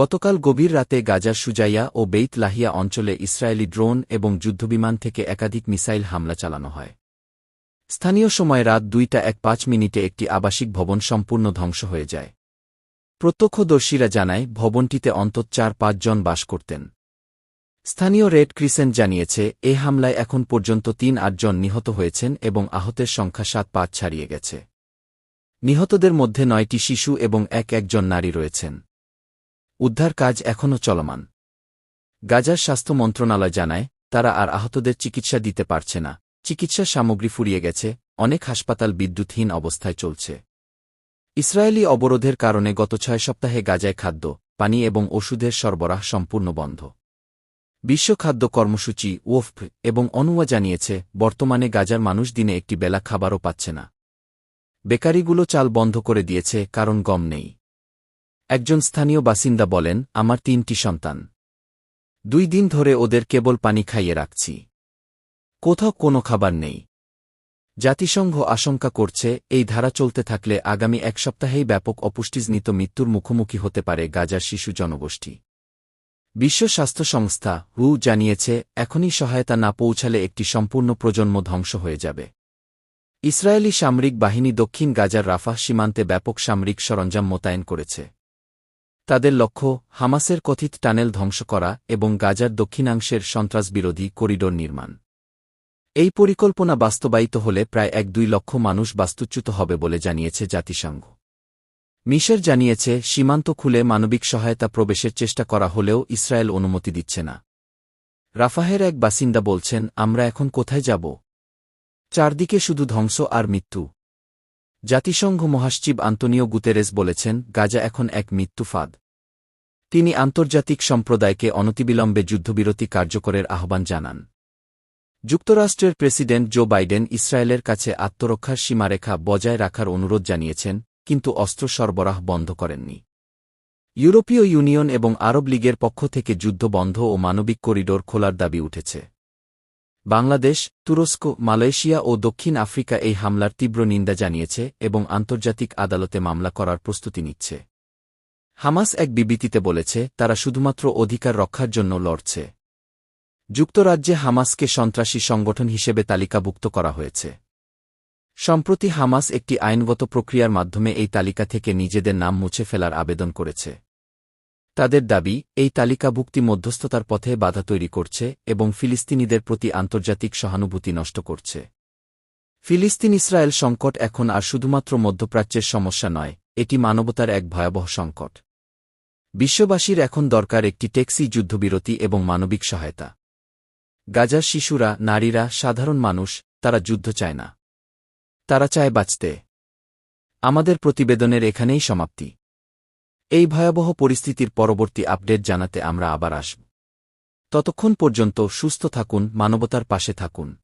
গতকাল গভীর রাতে গাজার সুজাইয়া ও বেইত লাহিয়া অঞ্চলে ইসরায়েলি ড্রোন এবং যুদ্ধবিমান থেকে একাধিক মিসাইল হামলা চালানো হয়। স্থানীয় সময় রাত দুইটা এক পাঁচ মিনিটে একটি আবাসিক ভবন সম্পূর্ণ ধ্বংস হয়ে যায়। প্রত্যক্ষদর্শীরা জানায়, ভবনটিতে অন্তত চার পাঁচজন বাস করতেন। স্থানীয় রেড ক্রিসেন্ট জানিয়েছে, এ হামলায় এখন পর্যন্ত তিন আটজন নিহত হয়েছেন এবং আহতের সংখ্যা সাত পাঁচ ছাড়িয়ে গেছে। নিহতদের মধ্যে নয়টি শিশু এবং এক একজন নারী রয়েছেন। উদ্ধার কাজ এখনও চলমান। গাজার স্বাস্থ্য মন্ত্রণালয় জানায়, তারা আর আহতদের চিকিৎসা দিতে পারছে না। চিকিৎসা সামগ্রী ফুরিয়ে গেছে, অনেক হাসপাতাল বিদ্যুৎহীন অবস্থায় চলছে। ইসরায়েলি অবরোধের কারণে গত ছয় সপ্তাহে গাজায় খাদ্য, পানি এবং ওষুধের সরবরাহ সম্পূর্ণ বন্ধ। বিশ্ব খাদ্য কর্মসূচি ওফ এবং অনুয়া জানিয়েছে, বর্তমানে গাজার মানুষ দিনে একটি বেলা খাবারও পাচ্ছে না। বেকারিগুলো চাল বন্ধ করে দিয়েছে, কারণ গম নেই। একজন স্থানীয় বাসিন্দা বলেন, আমার তিনটি সন্তান। দুই দিন ধরে ওদের কেবল পানি খাইয়ে রাখছি। কোথাও কোনো খাবার নেই। জাতিসংঘ আশঙ্কা করছে, এই ধারা চলতে থাকলে আগামী এক সপ্তাহেই ব্যাপক অপুষ্টিজনিত মৃত্যুর মুখোমুখি হতে পারে গাজার শিশু জনগোষ্ঠী। বিশ্ব স্বাস্থ্য সংস্থা হু জানিয়েছে, এখনই সহায়তা না পৌঁছালে একটি সম্পূর্ণ প্রজন্ম ধ্বংস হয়ে যাবে। ইসরায়েলি সামরিক বাহিনী দক্ষিণ গাজার রাফাহ সীমান্তে ব্যাপক সামরিক সরঞ্জাম মোতায়েন করেছে। তাদের লক্ষ্য, হামাসের কথিত টানেল ধ্বংস করা এবং গাজার দক্ষিণাংশের সন্ত্রাসবিরোধী করিডোর নির্মাণ। এই পরিকল্পনা বাস্তবায়িত হলে প্রায় এক দুই লক্ষ মানুষ বাস্তুচ্যুত হবে বলে জানিয়েছে জাতিসংঘ। মিশর জানিয়েছে, সীমান্ত খুলে মানবিক সহায়তা প্রবেশের চেষ্টা করা হলেও ইসরায়েল অনুমতি দিচ্ছে না। রাফাহের এক বাসিন্দা বলছেন, আমরা এখন কোথায় যাব? চারদিকে শুধু ধ্বংস আর মৃত্যু। জাতিসংঘ মহাসচিব আন্তনিও গুতেরেস বলেছেন, গাজা এখন এক মৃত্যু ফাঁদ। তিনি আন্তর্জাতিক সম্প্রদায়কে অনতিবিলম্বে যুদ্ধবিরতি কার্যকরের আহ্বান জানান। যুক্তরাষ্ট্রের প্রেসিডেন্ট জো বাইডেন ইসরায়েলের কাছে আত্মরক্ষার সীমারেখা বজায় রাখার অনুরোধ জানিয়েছেন, কিন্তু অস্ত্র সরবরাহ বন্ধ করেননি। ইউরোপীয় ইউনিয়ন এবং আরব লীগের পক্ষ থেকে যুদ্ধ বন্ধ ও মানবিক করিডোর খোলার দাবি উঠেছে। বাংলাদেশ, তুরস্ক, মালয়েশিয়া ও দক্ষিণ আফ্রিকা এই হামলার তীব্র নিন্দা জানিয়েছে এবং আন্তর্জাতিক আদালতে মামলা করার প্রস্তুতি নিচ্ছে। হামাস এক বিবৃতিতে বলেছে, তারা শুধুমাত্র অধিকার রক্ষার জন্য লড়ছে। যুক্তরাজ্যে হামাসকে সন্ত্রাসী সংগঠন হিসেবে তালিকাভুক্ত করা হয়েছে। সম্প্রতি হামাস একটি আইনগত প্রক্রিয়ার মাধ্যমে এই তালিকা থেকে নিজেদের নাম মুছে ফেলার আবেদন করেছে। তাদের দাবি, এই তালিকাভুক্তি মধ্যস্থতার পথে বাধা তৈরি করছে এবং ফিলিস্তিনিদের প্রতি আন্তর্জাতিক সহানুভূতি নষ্ট করছে। ফিলিস্তিন ইসরায়েল সংকট এখন আর শুধুমাত্র মধ্যপ্রাচ্যের সমস্যা নয়, এটি মানবতার এক ভয়াবহ সংকট। বিশ্ববাসীর এখন দরকার একটি টেক্সি যুদ্ধবিরতি এবং মানবিক সহায়তা। গাজার শিশুরা, নারীরা, সাধারণ মানুষ, তারা যুদ্ধ চায় না। তারা চায় বাঁচতে। আমাদের প্রতিবেদনের এখানেই সমাপ্তি। এই ভয়াবহ পরিস্থিতির পরবর্তী আপডেট জানাতে আমরা আবার আসব। ততক্ষণ পর্যন্ত সুস্থ থাকুন, মানবতার পাশে থাকুন।